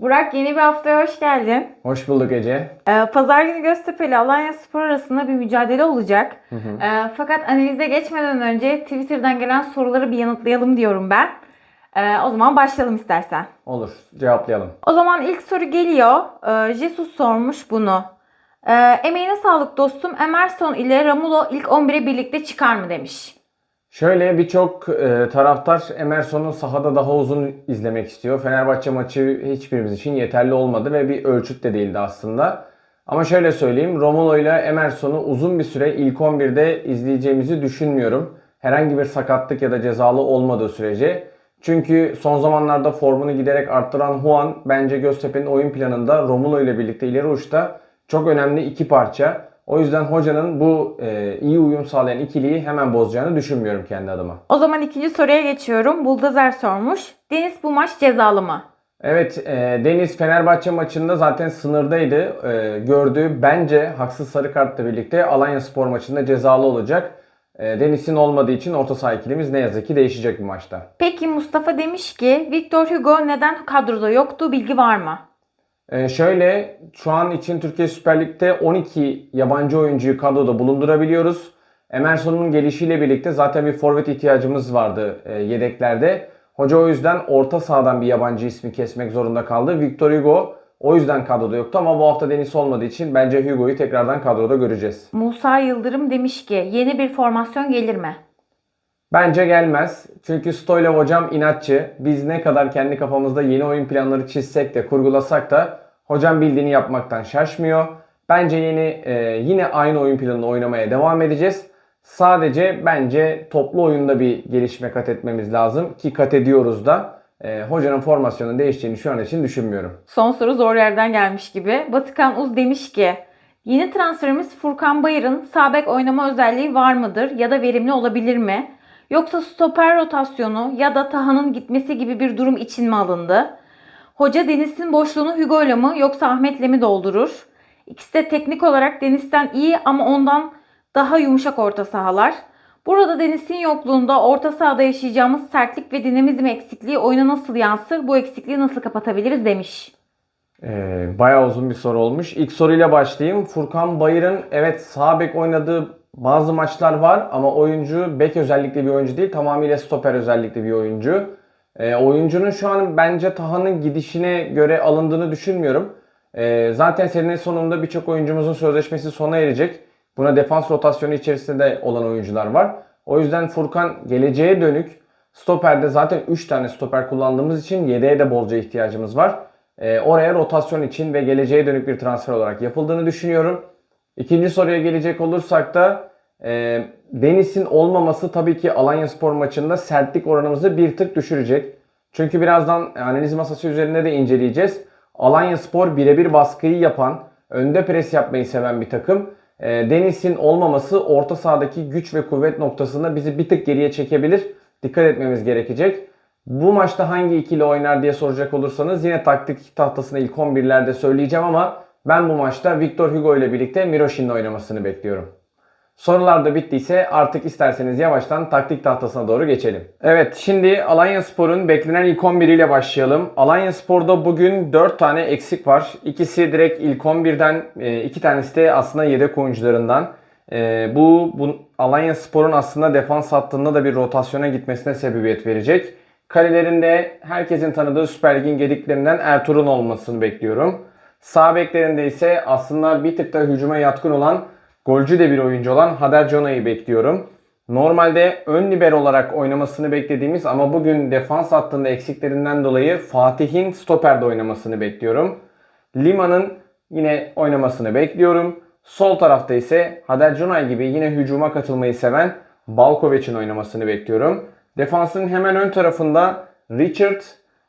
Burak yeni bir haftaya hoş geldin. Hoş bulduk Ece. Ee, Pazar günü Göztepe ile Alanya Spor arasında bir mücadele olacak. Ee, fakat analize geçmeden önce Twitter'dan gelen soruları bir yanıtlayalım diyorum ben. Ee, o zaman başlayalım istersen. Olur, cevaplayalım. O zaman ilk soru geliyor. Ee, Jesus sormuş bunu. Ee, emeğine sağlık dostum. Emerson ile Ramulo ilk 11'e birlikte çıkar mı demiş. Şöyle birçok e, taraftar Emerson'u sahada daha uzun izlemek istiyor. Fenerbahçe maçı hiçbirimiz için yeterli olmadı ve bir ölçüt de değildi aslında. Ama şöyle söyleyeyim, Romulo ile Emerson'u uzun bir süre ilk 11'de izleyeceğimizi düşünmüyorum. Herhangi bir sakatlık ya da cezalı olmadığı sürece. Çünkü son zamanlarda formunu giderek arttıran Juan bence Göztepe'nin oyun planında Romulo ile birlikte ileri uçta çok önemli iki parça. O yüzden hocanın bu e, iyi uyum sağlayan ikiliyi hemen bozacağını düşünmüyorum kendi adıma. O zaman ikinci soruya geçiyorum. Buldozer sormuş. Deniz bu maç cezalı mı? Evet, e, Deniz Fenerbahçe maçında zaten sınırdaydı. E, gördüğü bence haksız sarı kartla birlikte Alanya Spor maçında cezalı olacak. E, Deniz'in olmadığı için orta saha ikilimiz ne yazık ki değişecek bu maçta. Peki Mustafa demiş ki Victor Hugo neden kadroda yoktu bilgi var mı? E, şöyle şu an için Türkiye Süper Lig'de 12 yabancı oyuncuyu kadroda bulundurabiliyoruz. Emerson'un gelişiyle birlikte zaten bir forvet ihtiyacımız vardı e, yedeklerde. Hoca o yüzden orta sahadan bir yabancı ismi kesmek zorunda kaldı. Victor Hugo o yüzden kadroda yoktu ama bu hafta Deniz olmadığı için bence Hugo'yu tekrardan kadroda göreceğiz. Musa Yıldırım demiş ki yeni bir formasyon gelir mi? Bence gelmez. Çünkü Stoylev hocam inatçı. Biz ne kadar kendi kafamızda yeni oyun planları çizsek de kurgulasak da hocam bildiğini yapmaktan şaşmıyor. Bence yeni e, yine aynı oyun planını oynamaya devam edeceğiz. Sadece bence toplu oyunda bir gelişme kat etmemiz lazım ki kat ediyoruz da. E, hocanın formasyonun değiştiğini şu an için düşünmüyorum. Son soru zor yerden gelmiş gibi. Batıkan Uz demiş ki yeni transferimiz Furkan Bayır'ın sağ bek oynama özelliği var mıdır ya da verimli olabilir mi? Yoksa stoper rotasyonu ya da Taha'nın gitmesi gibi bir durum için mi alındı? Hoca Deniz'in boşluğunu Hugo ile mi yoksa Ahmet'le mi doldurur? İkisi de teknik olarak Deniz'den iyi ama ondan daha yumuşak orta sahalar. Burada Deniz'in yokluğunda orta sahada yaşayacağımız sertlik ve dinamizm eksikliği oyuna nasıl yansır? Bu eksikliği nasıl kapatabiliriz demiş. Ee, bayağı uzun bir soru olmuş. İlk soruyla başlayayım. Furkan Bayır'ın evet sağ bek oynadığı bazı maçlar var ama oyuncu bek özellikle bir oyuncu değil. Tamamıyla stoper özellikle bir oyuncu. Ee, oyuncunun şu an bence Taha'nın gidişine göre alındığını düşünmüyorum. Ee, zaten senenin sonunda birçok oyuncumuzun sözleşmesi sona erecek. Buna defans rotasyonu içerisinde de olan oyuncular var. O yüzden Furkan geleceğe dönük stoperde zaten 3 tane stoper kullandığımız için yedeğe de bolca ihtiyacımız var. Ee, oraya rotasyon için ve geleceğe dönük bir transfer olarak yapıldığını düşünüyorum. İkinci soruya gelecek olursak da e, Deniz'in olmaması tabii ki Alanya Spor maçında sertlik oranımızı bir tık düşürecek. Çünkü birazdan analiz masası üzerinde de inceleyeceğiz. Alanya Spor birebir baskıyı yapan, önde pres yapmayı seven bir takım. E, Deniz'in olmaması orta sahadaki güç ve kuvvet noktasında bizi bir tık geriye çekebilir. Dikkat etmemiz gerekecek. Bu maçta hangi ikili oynar diye soracak olursanız yine taktik tahtasını ilk 11'lerde söyleyeceğim ama ben bu maçta Victor Hugo ile birlikte Miroshin'le oynamasını bekliyorum. Sorular da bittiyse artık isterseniz yavaştan taktik tahtasına doğru geçelim. Evet şimdi Alanya Spor'un beklenen ilk 11 ile başlayalım. Alanya Spor'da bugün 4 tane eksik var. İkisi direkt ilk 11'den, e, iki tanesi de aslında yedek oyuncularından. E, Bu, bu Alanya Spor'un aslında defans hattında da bir rotasyona gitmesine sebebiyet verecek. Kalelerinde herkesin tanıdığı Süper Lig'in gediklerinden Ertuğrul olmasını bekliyorum. Sağ beklerinde ise aslında bir tık da hücuma yatkın olan golcü de bir oyuncu olan Hader Jona'yı bekliyorum. Normalde ön libero olarak oynamasını beklediğimiz ama bugün defans hattında eksiklerinden dolayı Fatih'in stoperde oynamasını bekliyorum. Lima'nın yine oynamasını bekliyorum. Sol tarafta ise Hader Jonay gibi yine hücuma katılmayı seven Balkovic'in oynamasını bekliyorum. Defansın hemen ön tarafında Richard,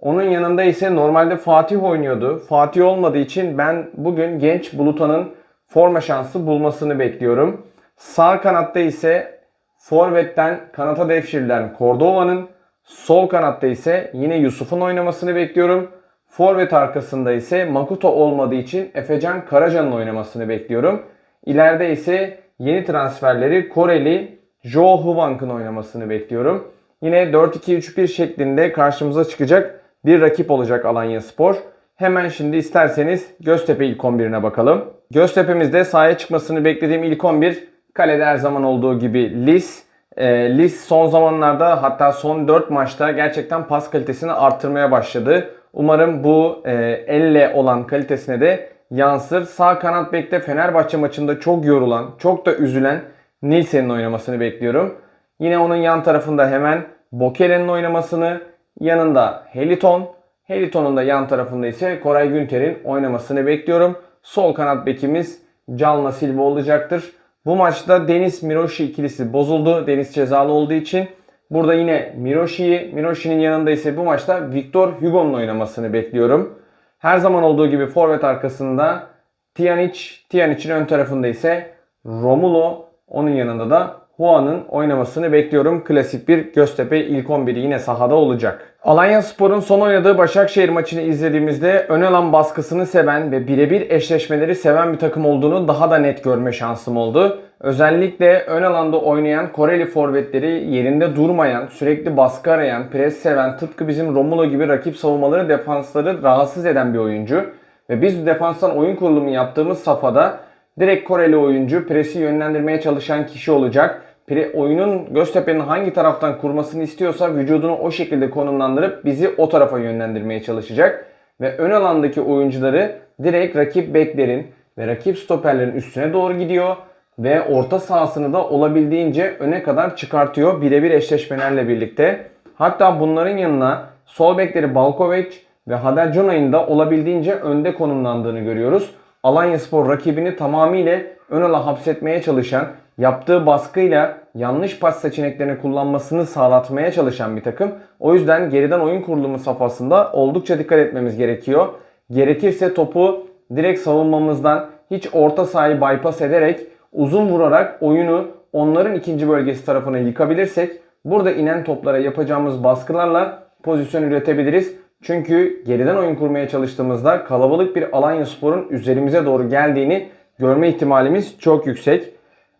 onun yanında ise normalde Fatih oynuyordu. Fatih olmadığı için ben bugün genç Buluta'nın forma şansı bulmasını bekliyorum. Sağ kanatta ise Forvet'ten kanata devşirilen Cordova'nın, sol kanatta ise yine Yusuf'un oynamasını bekliyorum. Forvet arkasında ise Makuto olmadığı için Efecan Karaca'nın oynamasını bekliyorum. İleride ise yeni transferleri Koreli Joe Hubank'ın oynamasını bekliyorum. Yine 4-2-3-1 şeklinde karşımıza çıkacak bir rakip olacak Alanya Spor. Hemen şimdi isterseniz Göztepe ilk 11'ine bakalım. Göztepe'mizde sahaya çıkmasını beklediğim ilk 11 kalede her zaman olduğu gibi Lis. E, Lis son zamanlarda hatta son 4 maçta gerçekten pas kalitesini arttırmaya başladı. Umarım bu e, elle olan kalitesine de yansır. Sağ kanat bekte Fenerbahçe maçında çok yorulan, çok da üzülen Nilsen'in oynamasını bekliyorum. Yine onun yan tarafında hemen Bokele'nin oynamasını, yanında Heliton, Heliton'un da yan tarafında ise Koray Günter'in oynamasını bekliyorum. Sol kanat bekimiz Calma Silva olacaktır. Bu maçta Deniz Miroşi ikilisi bozuldu. Deniz cezalı olduğu için. Burada yine Miroşi'yi, Miroşi'nin yanında ise bu maçta Victor Hugo'nun oynamasını bekliyorum. Her zaman olduğu gibi forvet arkasında Tijanic, Tijanic'in ön tarafında ise Romulo, onun yanında da Huan'ın oynamasını bekliyorum. Klasik bir Göztepe ilk 11'i yine sahada olacak. Alanya Spor'un son oynadığı Başakşehir maçını izlediğimizde ön alan baskısını seven ve birebir eşleşmeleri seven bir takım olduğunu daha da net görme şansım oldu. Özellikle ön alanda oynayan Koreli forvetleri yerinde durmayan, sürekli baskı arayan, pres seven, tıpkı bizim Romulo gibi rakip savunmaları, defansları rahatsız eden bir oyuncu. Ve biz defanstan oyun kurulumu yaptığımız safhada direkt Koreli oyuncu presi yönlendirmeye çalışan kişi olacak. Pre, oyunun Göztepe'nin hangi taraftan kurmasını istiyorsa vücudunu o şekilde konumlandırıp bizi o tarafa yönlendirmeye çalışacak. Ve ön alandaki oyuncuları direkt rakip beklerin ve rakip stoperlerin üstüne doğru gidiyor. Ve orta sahasını da olabildiğince öne kadar çıkartıyor birebir eşleşmelerle birlikte. Hatta bunların yanına sol bekleri Balkovic ve Hader Cunay'ın da olabildiğince önde konumlandığını görüyoruz. Alanya Spor rakibini tamamıyla ön ala hapsetmeye çalışan, yaptığı baskıyla yanlış pas seçeneklerini kullanmasını sağlatmaya çalışan bir takım. O yüzden geriden oyun kurulumu safhasında oldukça dikkat etmemiz gerekiyor. Gerekirse topu direkt savunmamızdan hiç orta sahayı bypass ederek uzun vurarak oyunu onların ikinci bölgesi tarafına yıkabilirsek burada inen toplara yapacağımız baskılarla pozisyon üretebiliriz. Çünkü geriden oyun kurmaya çalıştığımızda kalabalık bir Alanya Spor'un üzerimize doğru geldiğini görme ihtimalimiz çok yüksek.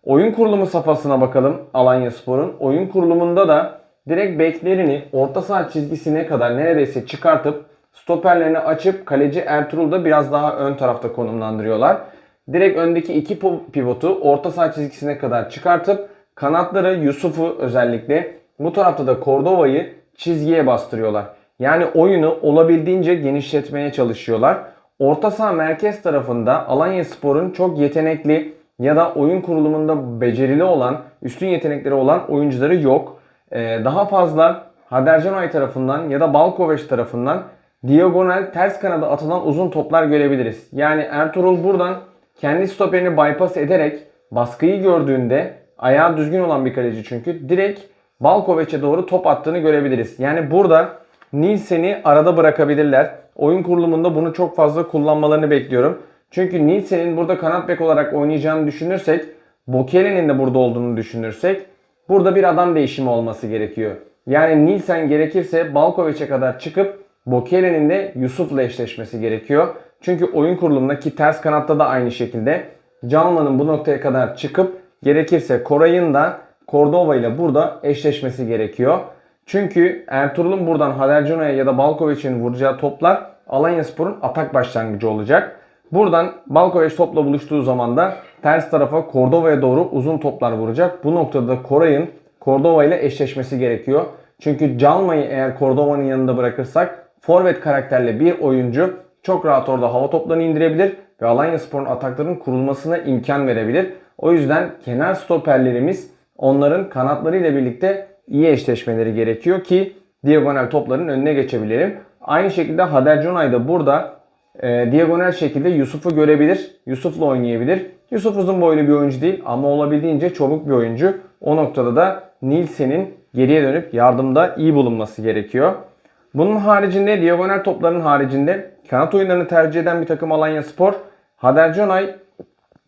Oyun kurulumu safhasına bakalım Alanya Spor'un. Oyun kurulumunda da direkt beklerini orta saha çizgisine kadar neredeyse çıkartıp stoperlerini açıp kaleci Ertuğrul da biraz daha ön tarafta konumlandırıyorlar. Direkt öndeki iki pivotu orta saha çizgisine kadar çıkartıp kanatları Yusuf'u özellikle bu tarafta da Cordova'yı çizgiye bastırıyorlar. Yani oyunu olabildiğince genişletmeye çalışıyorlar. Orta saha merkez tarafında Alanya Spor'un çok yetenekli ya da oyun kurulumunda becerili olan, üstün yetenekleri olan oyuncuları yok. Ee, daha fazla Hadercanay tarafından ya da Balkoveç tarafından diagonal ters kanada atılan uzun toplar görebiliriz. Yani Ertuğrul buradan kendi stoperini bypass ederek baskıyı gördüğünde ayağı düzgün olan bir kaleci çünkü direkt Balkoveç'e doğru top attığını görebiliriz. Yani burada Nielsen'i arada bırakabilirler. Oyun kurulumunda bunu çok fazla kullanmalarını bekliyorum. Çünkü Nielsen'in burada kanat bek olarak oynayacağını düşünürsek, Bokele'nin de burada olduğunu düşünürsek burada bir adam değişimi olması gerekiyor. Yani Nielsen gerekirse Balkoviç'e kadar çıkıp Bokele'nin de Yusuf'la eşleşmesi gerekiyor. Çünkü oyun kurulumundaki ters kanatta da aynı şekilde Canlı'nın bu noktaya kadar çıkıp gerekirse Koray'ın da Cordova ile burada eşleşmesi gerekiyor. Çünkü Ertuğrul'un buradan Hadercuna'ya ya da Balkovic'in vuracağı toplar Alanya Spor'un atak başlangıcı olacak. Buradan Balkovic topla buluştuğu zaman da ters tarafa Cordova'ya doğru uzun toplar vuracak. Bu noktada da Koray'ın Cordova ile eşleşmesi gerekiyor. Çünkü Calma'yı eğer Cordova'nın yanında bırakırsak forvet karakterli bir oyuncu çok rahat orada hava toplarını indirebilir ve Alanya Spor'un atakların kurulmasına imkan verebilir. O yüzden kenar stoperlerimiz onların kanatlarıyla birlikte iyi eşleşmeleri gerekiyor ki diagonal topların önüne geçebilirim. Aynı şekilde Hader Cunay da burada e, diagonal şekilde Yusuf'u görebilir. Yusuf'la oynayabilir. Yusuf uzun boylu bir oyuncu değil ama olabildiğince çabuk bir oyuncu. O noktada da Nilsen'in geriye dönüp yardımda iyi bulunması gerekiyor. Bunun haricinde diagonal topların haricinde kanat oyunlarını tercih eden bir takım Alanya Spor. Hader Cunay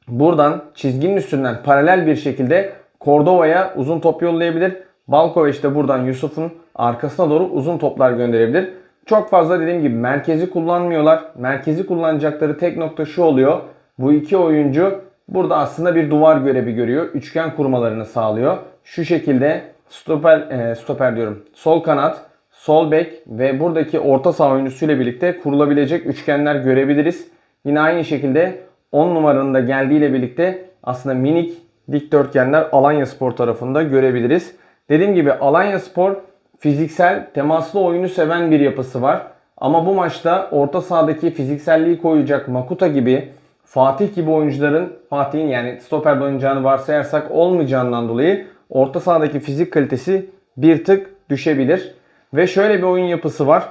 buradan çizginin üstünden paralel bir şekilde Cordova'ya uzun top yollayabilir. Balkovic de buradan Yusuf'un arkasına doğru uzun toplar gönderebilir. Çok fazla dediğim gibi merkezi kullanmıyorlar. Merkezi kullanacakları tek nokta şu oluyor. Bu iki oyuncu Burada aslında bir duvar görevi görüyor. Üçgen kurmalarını sağlıyor. Şu şekilde stoper, e, stoper diyorum. Sol kanat, sol bek ve buradaki orta saha oyuncusuyla birlikte kurulabilecek üçgenler görebiliriz. Yine aynı şekilde 10 numaranın da geldiğiyle birlikte aslında minik dikdörtgenler Alanya Spor tarafında görebiliriz. Dediğim gibi Alanya Spor fiziksel, temaslı oyunu seven bir yapısı var. Ama bu maçta orta sahadaki fizikselliği koyacak Makuta gibi, Fatih gibi oyuncuların, Fatih'in yani stoperde oynayacağını varsayarsak olmayacağından dolayı orta sahadaki fizik kalitesi bir tık düşebilir. Ve şöyle bir oyun yapısı var.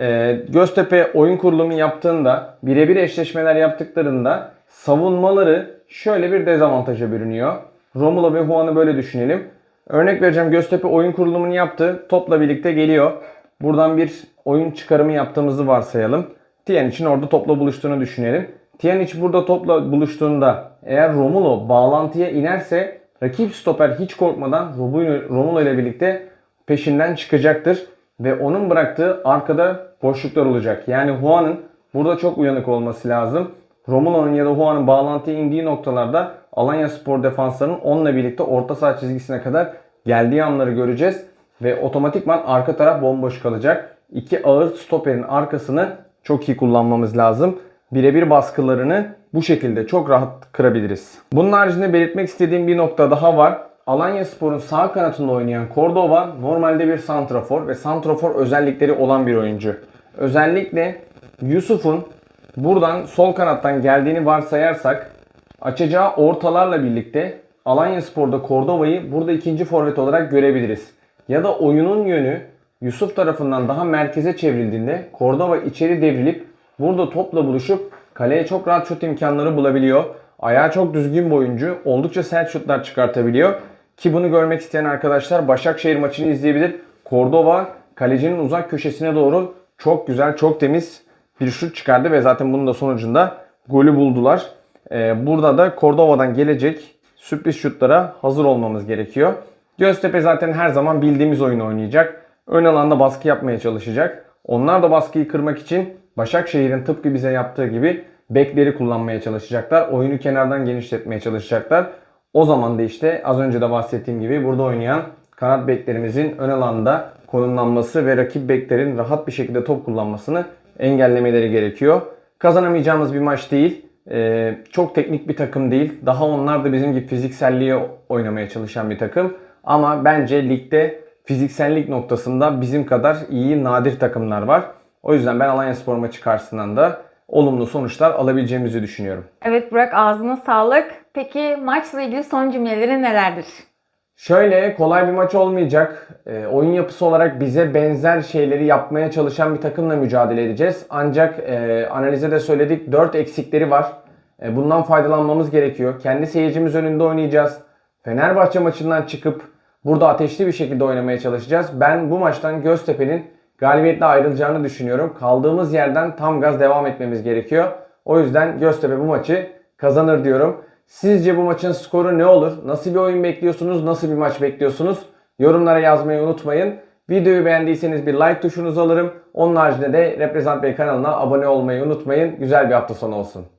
Ee, Göztepe oyun kurulumu yaptığında, birebir eşleşmeler yaptıklarında savunmaları şöyle bir dezavantaja bürünüyor. Romulo ve Juan'ı böyle düşünelim. Örnek vereceğim Göztepe oyun kurulumunu yaptı. Topla birlikte geliyor. Buradan bir oyun çıkarımı yaptığımızı varsayalım. Tiyanic'in orada topla buluştuğunu düşünelim. Tiyanic burada topla buluştuğunda eğer Romulo bağlantıya inerse rakip stoper hiç korkmadan Romulo ile birlikte peşinden çıkacaktır. Ve onun bıraktığı arkada boşluklar olacak. Yani Juan'ın burada çok uyanık olması lazım. Romulo'nun ya da Juan'ın bağlantıya indiği noktalarda Alanya Spor defanslarının onunla birlikte orta saha çizgisine kadar geldiği anları göreceğiz. Ve otomatikman arka taraf bomboş kalacak. İki ağır stoperin arkasını çok iyi kullanmamız lazım. Birebir baskılarını bu şekilde çok rahat kırabiliriz. Bunun haricinde belirtmek istediğim bir nokta daha var. Alanya Spor'un sağ kanatında oynayan Cordova normalde bir santrafor ve santrafor özellikleri olan bir oyuncu. Özellikle Yusuf'un buradan sol kanattan geldiğini varsayarsak açacağı ortalarla birlikte Alanya Spor'da Cordova'yı burada ikinci forvet olarak görebiliriz. Ya da oyunun yönü Yusuf tarafından daha merkeze çevrildiğinde Cordova içeri devrilip burada topla buluşup kaleye çok rahat şut imkanları bulabiliyor. Ayağı çok düzgün bir oyuncu. Oldukça sert şutlar çıkartabiliyor. Ki bunu görmek isteyen arkadaşlar Başakşehir maçını izleyebilir. Cordova kalecinin uzak köşesine doğru çok güzel, çok temiz bir şut çıkardı ve zaten bunun da sonucunda golü buldular. Ee, burada da Cordova'dan gelecek sürpriz şutlara hazır olmamız gerekiyor. Göztepe zaten her zaman bildiğimiz oyunu oynayacak. Ön alanda baskı yapmaya çalışacak. Onlar da baskıyı kırmak için Başakşehir'in tıpkı bize yaptığı gibi bekleri kullanmaya çalışacaklar. Oyunu kenardan genişletmeye çalışacaklar. O zaman da işte az önce de bahsettiğim gibi burada oynayan kanat beklerimizin ön alanda konumlanması ve rakip beklerin rahat bir şekilde top kullanmasını engellemeleri gerekiyor. Kazanamayacağımız bir maç değil. Ee, çok teknik bir takım değil. Daha onlar da bizim gibi fizikselliğe oynamaya çalışan bir takım. Ama bence ligde fiziksellik noktasında bizim kadar iyi nadir takımlar var. O yüzden ben Alanya Spor maçı karşısından da olumlu sonuçlar alabileceğimizi düşünüyorum. Evet Burak ağzına sağlık. Peki maçla ilgili son cümleleri nelerdir? Şöyle kolay bir maç olmayacak. E, oyun yapısı olarak bize benzer şeyleri yapmaya çalışan bir takımla mücadele edeceğiz. Ancak e, analize de söyledik 4 eksikleri var. E, bundan faydalanmamız gerekiyor. Kendi seyircimiz önünde oynayacağız. Fenerbahçe maçından çıkıp burada ateşli bir şekilde oynamaya çalışacağız. Ben bu maçtan Göztepe'nin galibiyetle ayrılacağını düşünüyorum. Kaldığımız yerden tam gaz devam etmemiz gerekiyor. O yüzden Göztepe bu maçı kazanır diyorum. Sizce bu maçın skoru ne olur? Nasıl bir oyun bekliyorsunuz? Nasıl bir maç bekliyorsunuz? Yorumlara yazmayı unutmayın. Videoyu beğendiyseniz bir like tuşunuzu alırım. Onun haricinde de Reprezent Bey kanalına abone olmayı unutmayın. Güzel bir hafta sonu olsun.